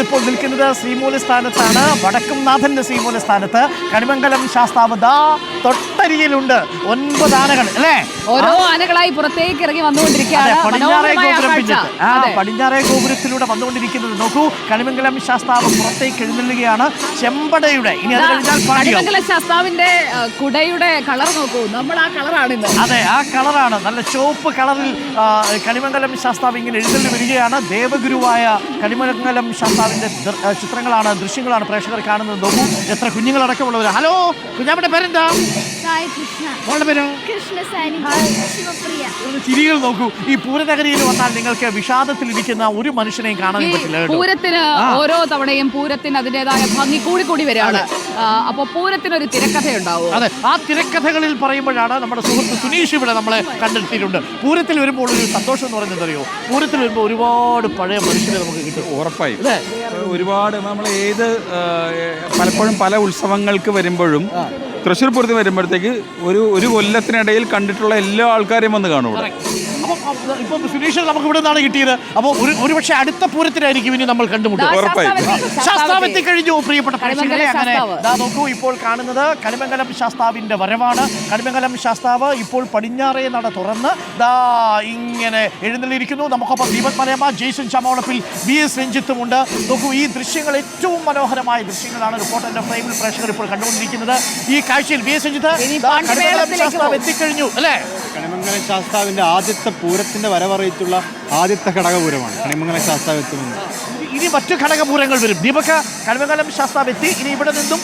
നമ്മളിപ്പോൾ നിൽക്കുന്നത് ശ്രീമൂല സ്ഥാനത്താണ്. വടക്കുംനാഥന്റെ ശ്രീമൂല സ്ഥാനത്ത്. കണിമംഗലം ശാസ്താവ് ദാ തൊട്ടരിയിലുണ്ട് ഒൻപത് ആനകൾ അല്ലേ? ഓരോ ആനകളായി പുറത്തേക്ക് ഇറങ്ങി വന്നുകൊണ്ടിരിക്കുകയാണ്. പടിഞ്ഞാറേ ഗോപുരം പിന്നിട്ട്. ആ. പടിഞ്ഞാറേ ഗോപുരത്തിലൂടെ വന്നുകൊണ്ടിരിക്കുന്നത് നോക്കൂ. കണിമംഗലം ശാസ്താവ് പുറത്തേക്ക് എഴുന്നള്ളുകയാണ്. ചെമ്പടയുടെ ഇനി അത് കഴിഞ്ഞാൽ പാടിയോ ശാസ്താവിന്റെ കുടയുടെ കളർ നോക്കൂ. നമ്മൾ ആ കളറാണ് അതെ ആ കളറാണ്. നല്ല ചുവപ്പ് കളറിൽ കണിമംഗലം ശാസ്താവ് ഇങ്ങനെ എഴുന്നള്ളി വരികയാണ്. ദേവഗുരുവായ കണിമംഗലം ശാസ്താവിന്റെ ആ, ചിത്രങ്ങളാണ് ദൃശ്യങ്ങളാണ് പ്രേക്ഷകർ കാണുന്നത്. നോക്കൂ എത്ര കുഞ്ഞുങ്ങളടക്കമുള്ളവർ ഹലോ കുഞ്ഞാമ്മയുടെ പേരെന്താ? സായി കൃഷ്ണ. മോളുടെ പേരോ? ചിരികൾ നോക്കൂ. ഈ പൂരനഗരിയിൽ വന്നാൽ നിങ്ങൾക്ക് വിഷാദത്തിലിരിക്കുന്ന ഒരു മനുഷ്യനെയും കാണാൻ പറ്റില്ല പൂരത്തിന് ഓരോ തവണയും പൂരത്തിന് അതിന്റെതായ ഭംഗി കൂടി കൂടി വരികയാണ്. അപ്പൊ പൂരത്തിന് ഒരു തിരക്കഥയുണ്ടാവും? അതെ. ആ തിരക്കഥകളിൽ പറയുമ്പോഴാണ് നമ്മുടെ സുഹൃത്ത് സുനീഷ് ഇവിടെ നമ്മളെ കണ്ടെത്തിയിട്ടുണ്ട്. പൂരത്തിൽ വരുമ്പോൾ ഒരു സന്തോഷം എന്ന് പറയുന്നത് അറിയോ പൂരത്തിൽ വരുമ്പോൾ ഒരുപാട് പഴയ മനുഷ്യരെ നമുക്ക് കിട്ടും. ഉറപ്പായി. അല്ലേ? ഒരുപാട് നമ്മൾ ഏത് പലപ്പോഴും പല ഉത്സവങ്ങൾക്ക് വരുമ്പോഴും തൃശ്ശൂർ പൂരത്തിന് വരുമ്പോഴത്തേക്ക് ഒരു ഒരു കൊല്ലത്തിനിടയിൽ കണ്ടിട്ടുള്ള എല്ലാ ആൾക്കാരെയും വന്ന് കാണും ഇവിടെ. ഇപ്പം സുനീഷ് നമുക്ക് ഇവിടെ നിന്നാണ് കിട്ടിയത്. അപ്പോൾ ഒരു ഒരുപക്ഷെ അടുത്ത പൂരത്തിലായിരിക്കും ഇനി നമ്മൾ കണ്ടുമുട്ടുക. ശാസ്താവെത്തി. എത്തിക്കഴിഞ്ഞു പ്രിയപ്പെട്ട പ്രേക്ഷകരെ. അങ്ങനെ ദാ നോക്കൂ ഇപ്പോൾ കാണുന്നത് കണിമംഗലം ശാസ്താവിന്റെ വരവാണ്. കണിമംഗലം ശാസ്താവ് ഇപ്പോൾ പടിഞ്ഞാറേ നട തുറന്ന് ദാ ഇങ്ങനെ എഴുന്നള്ളിയിരിക്കുന്നു. നമുക്കൊപ്പം ദീപക് മലയമ്മ ജെയ്സൺ ചമോളപ്പിൽ വി എസ് രഞ്ജിത്തുമുണ്ട്. നോക്കൂ ഈ ദൃശ്യങ്ങൾ ഏറ്റവും മനോഹരമായ ദൃശ്യങ്ങളാണ് റിപ്പോർട്ടറിന്റെ ഫ്രെയിമിൽ പ്രേക്ഷകർ ഇപ്പോൾ കണ്ടുകൊണ്ടിരിക്കുന്നത്. ഈ കാഴ്ചയിൽ ബി എസ് പോകും. എത്തിക്കഴിഞ്ഞു അല്ലേ കണിമംഗലം ശാസ്താവിന്റെ ആദ്യത്തെ പൂരത്തിന്റെ വരവറിയിച്ചുള്ള ആദ്യത്തെ ഘടകപൂരമാണ്. കണിമംഗല ശാസ്താവ് എത്തുന്നത് ഇനി മറ്റു ഘടകപൂരങ്ങൾ വരും. ദീപക കണിമംഗലം ശാസ്താവ് എത്തി ഇനി ഇവിടെ നിന്നും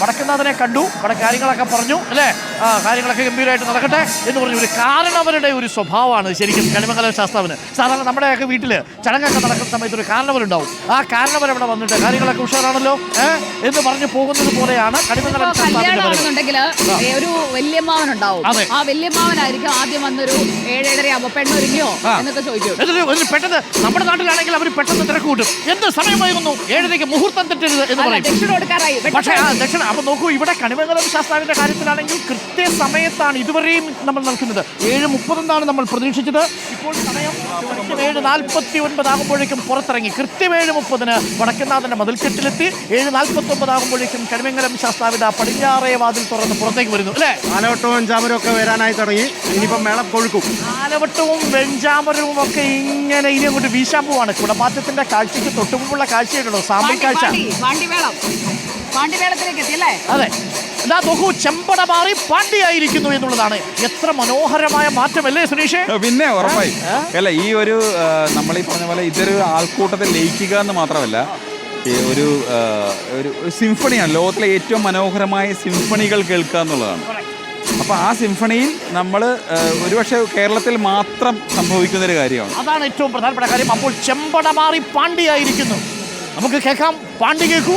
വടക്കുന്നാഥനെ കണ്ടു. അവിടെ കാര്യങ്ങളൊക്കെ പറഞ്ഞു അല്ലേ? കാര്യങ്ങളൊക്കെ ഗംഭീരമായിട്ട് നടക്കട്ടെ എന്ന് പറഞ്ഞു ഒരു കാരണവരുടെ ഒരു സ്വഭാവമാണ് ശരിക്കും കണിമംഗലം ശാസ്താവിന്. സാധാരണ നമ്മുടെയൊക്കെ വീട്ടിൽ ചടങ്ങൊക്കെ നടക്കുന്ന സമയത്ത് ഒരു കാരണവരുണ്ടാവും. ആ കാരണവർ ഇവിടെ വന്നിട്ട് കാര്യങ്ങളൊക്കെ ഉഷാറാണല്ലോ ഏ? എന്ന് പറഞ്ഞു പോകുന്നത് പോലെയാണ് കണിമംഗലം ശാസ്താവിന്റെ ഒരു. ആ വല്യമ്മാവനായിരിക്കും ആദ്യം വന്നൊരു ഏഴേഴര ആവുമ്പോ പെണ്ണൊരുങ്ങിയോ. എന്നൊക്കെ ചോദിക്കും. എന്നിട്ട് പെട്ടെന്ന് നമ്മുടെ നാട്ടിലാണെങ്കിൽ അവർ പെട്ടെന്ന് തിരക്ക് കൂട്ടും. എന്ത് സമയമായിരുന്നു ഏഴരയ്ക്ക് മുഹൂർത്തം തെറ്റരുത് എന്ന് പറയും. ദക്ഷിണ കൊടുക്കാറായി. പക്ഷേ ആ ദക്ഷിണ അപ്പൊ നോക്കൂ ഇവിടെ കണിമംഗലം ശാസ്താവിന്റെ കാര്യത്തിലാണെങ്കിൽ കൃത്യസമയത്താണ് ഇതുവരെയും നമ്മൾ നിൽക്കുന്നത് ഏഴ് മുപ്പതെന്നാണ് നമ്മൾ പ്രതീക്ഷിച്ചത്. ഇപ്പോൾ സമയം ഏഴ് നാൽപ്പത്തി ഒൻപത് ആകുമ്പോഴേക്കും പുറത്തിറങ്ങി. കൃത്യം ഏഴ് മുപ്പതിന് വടക്കനാഥന്റെ മതിൽക്കെട്ടിലെത്തി. ഏഴ് നാൽപ്പത്തി ഒമ്പത് ആകുമ്പോഴേക്കും കണിമംഗലം ശാസ്താവിത പടിഞ്ഞാറേ വാതിൽ തുറന്ന് പുറത്തേക്ക് വരുന്നു അല്ലേ? ആലവട്ടവും ചാമരും ഒക്കെ വരാനായി തുടങ്ങി. ഇനിയിപ്പം മേളം കൊഴുക്കും. ആലവട്ടവും വെഞ്ചാമരവും ഒക്കെ ഇങ്ങനെ ഇനി അങ്ങോട്ട് വീശാൻ പോവാണ്. കുടമാറ്റത്തിന്റെ കാഴ്ചയ്ക്ക് തൊട്ടുമുമ്പുള്ള കാഴ്ചയുണ്ടല്ലോ സാമ്പിൾ കാഴ്ച. അതെ. ഇതാ നോക്കൂ ചെമ്പട മാറി പാണ്ടിയായിരിക്കുന്നു എന്നുള്ളതാണ്. എത്ര മനോഹരമായ മാറ്റമല്ലേ സുനീഷ്? പിന്നെ ഉറപ്പായി. അല്ല ഈ ഒരു നമ്മൾ ഈ പറഞ്ഞ പോലെ ഇതൊരു ആൾക്കൂട്ടത്തിൽ ലയിക്കുക എന്ന് മാത്രമല്ല ഒരു ഒരു ഒരു സിംഫണിയാണ് ലോകത്തിലെ ഏറ്റവും മനോഹരമായ സിംഫണികൾ കേൾക്കുക എന്നുള്ളതാണ്. അപ്പോൾ ആ സിംഫണിയിൽ നമ്മൾ ഒരുപക്ഷെ കേരളത്തിൽ മാത്രം സംഭവിക്കുന്ന ഒരു കാര്യമാണ്. അതാണ് ഏറ്റവും പ്രധാനപ്പെട്ട കാര്യം. അപ്പോൾ ചെമ്പട മാറി പാണ്ടിയായിരിക്കുന്നു നമുക്ക് കേൾക്കാം. പാണ്ടി കേൾക്കൂ.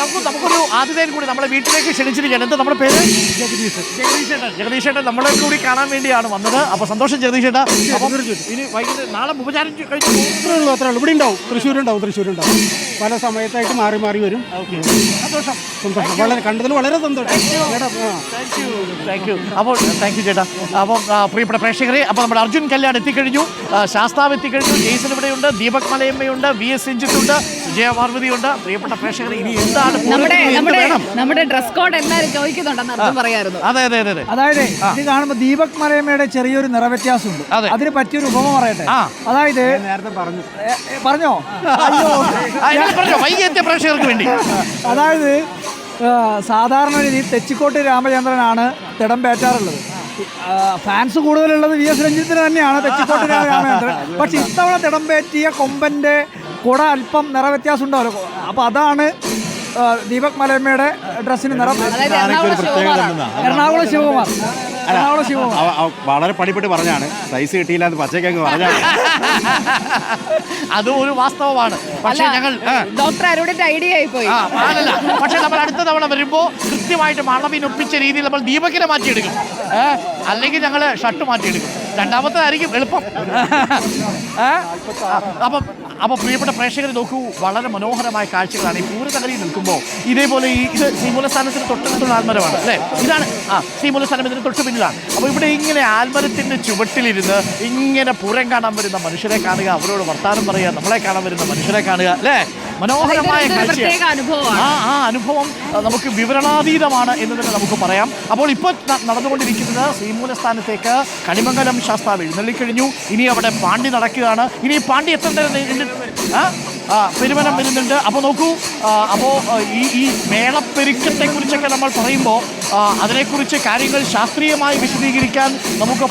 നമുക്ക് നമുക്കൊരു ആതിഥേയൻ കൂടി നമ്മുടെ വീട്ടിലേക്ക് ക്ഷണിച്ചിരിക്കുകയാണ്. എന്താ നമ്മുടെ പേര്? ജഗദീഷ് ജഗദീഷേട്ടൻ ജഗദീഷേട്ടൻ നമ്മളെ കൂടി കാണാൻ വേണ്ടിയാണ് വന്നത്. അപ്പോൾ സന്തോഷം ജഗദീഷേട്ടാ ഇനി വൈകിട്ട് നാളെ ഉപചാരം കഴിഞ്ഞു അത്രേ ഉള്ളൂ അത്രേ ഉള്ളൂ. ഇവിടെ ഉണ്ടാവും തൃശ്ശൂരുണ്ടാവും തൃശ്ശൂരുണ്ടാവും. പല സമയത്തായിട്ട് മാറി മാറി വരും. സന്തോഷം. സന്തോഷം വളരെ കണ്ടതിൽ വളരെ സന്തോഷം. താങ്ക് യു അപ്പോൾ താങ്ക് യു ചേട്ടാ. അപ്പോൾ പ്രിയപ്പെട്ട പ്രേക്ഷകരെ അപ്പോൾ നമ്മുടെ അർജുൻ കല്യാൺ എത്തിക്കഴിഞ്ഞു. ശാസ്താവ് എത്തിക്കഴിഞ്ഞു. ജെയ്സൺ ഇവിടെയുണ്ട്. ദീപക് മലയമ്മയുണ്ട്. വി എസ് രഞ്ജിത്തുണ്ട് സുജയ പാർവതിയുണ്ട് പ്രിയപ്പെട്ട പ്രേക്ഷകർ ഇനി എന്താണ് നമ്മുടെ നമ്മുടെ ഡ്രസ് കോഡ് എല്ലാവരും ചോദിക്കുന്നുണ്ടെന്ന് പറയായിരുന്നു. അതെ അതെ അതെ അതെ. അതായത് ഇത് കാണുമ്പോൾ ദീപക് മലയമ്മയുടെ ചെറിയൊരു നിറവ്യത്യാസമുണ്ട്. അതെ. അതിന് പറ്റിയൊരു ഉപമ പറയട്ടെ? അതായത് നേരത്തെ പറഞ്ഞു. പറഞ്ഞോ? അയ്യോ. ആ, ഇനി പറഞ്ഞോ? വൈകി പ്രേക്ഷകർക്ക് വേണ്ടി. അതായത് സാധാരണ രീതിയിൽ തെച്ചിക്കോട്ട് രാമചന്ദ്രനാണ് തിടം പേറ്റാറുള്ളത്. ഫാൻസ് കൂടുതലുള്ളത് വി എസ് രഞ്ജിത്തിന് തന്നെയാണ് തെച്ചിക്കോട്ട് രാമചന്ദ്രൻ. പക്ഷെ ഇത്തവണ തിടം പേറ്റിയ കൊമ്പന്റെ കുട അല്പം നിറവ്യത്യാസം ഉണ്ടാവല്ലോ അപ്പൊ അതാണ് ദീപക് മലയമ്മയുടെ ഡ്രസ്സിന് നിറം. എറണാകുളം ശിവകുമാർ. എറണാകുളം വളരെ പണിപ്പെട്ട് പറഞ്ഞാണ്. സൈസ് കിട്ടിയില്ല എന്ന് പച്ചക്കങ്ങ് പറഞ്ഞാണ്. അതും ഒരു വാസ്തവമാണ്. പക്ഷേ ഞങ്ങൾ ഡോക്ടർ അരുണിന്റെ ഐഡിയ ആയി പോയി ആ അതല്ല പക്ഷെ നമ്മൾ അടുത്ത തവണ വരുമ്പോൾ കൃത്യമായിട്ട് മണവിനൊപ്പിച്ച രീതിയിൽ നമ്മൾ ദീപകിനെ മാറ്റിയെടുക്കും. അല്ലെങ്കിൽ ഞങ്ങൾ ഷർട്ട് മാറ്റിയെടുക്കും. രണ്ടാമത്തേതായിരിക്കും എളുപ്പം. ഏ? അപ്പം അപ്പോൾ പ്രിയപ്പെട്ട പ്രേക്ഷകരെ നോക്കൂ വളരെ മനോഹരമായ കാഴ്ചകളാണ് ഈ പൂരനഗരിയിൽ നിൽക്കുമ്പോൾ. ഇതേപോലെ ഈ ഇത് ശ്രീമൂലസ്ഥാനത്തിന് തൊട്ടടുത്തുള്ള ആൽമരമാണ് അല്ലേ? ഇതാണ് ആ ശ്രീമൂലസ്ഥാനം ഇതിന് തൊട്ട് പിന്നിലാണ്. അപ്പോൾ ഇവിടെ ഇങ്ങനെ ആൽമരത്തിന്റെ ചുവട്ടിലിരുന്ന് ഇങ്ങനെ പുരം കാണാൻ വരുന്ന മനുഷ്യരെ കാണുക അവരോട് വർത്താനം പറയുക നമ്മളെ കാണാൻ വരുന്ന മനുഷ്യരെ കാണുക അല്ലേ? മനോഹരമായ കാഴ്ച ആ ആ അനുഭവം നമുക്ക് വിവരണാതീതമാണ് എന്ന് തന്നെ നമുക്ക് പറയാം. അപ്പോൾ ഇപ്പോൾ നടന്നുകൊണ്ടിരിക്കുന്നത് ശ്രീമൂലസ്ഥാനത്തേക്ക് കണിമംഗലം ശാസ്താവ് എഴുന്നള്ളിക്കഴിഞ്ഞു. ഇനി അവിടെ പാണ്ടി നടക്കുകയാണ്. ഇനി പാണ്ടി എത്ര പെരുമനം വരുന്നുണ്ട്. അപ്പോൾ നോക്കൂ അപ്പോൾ ഈ ഈ മേളപ്പെരുക്കത്തെക്കുറിച്ചൊക്കെ നമ്മൾ പറയുമ്പോൾ അതിനെക്കുറിച്ച് കാര്യങ്ങൾ ശാസ്ത്രീയമായി വിശദീകരിക്കാൻ നമുക്ക്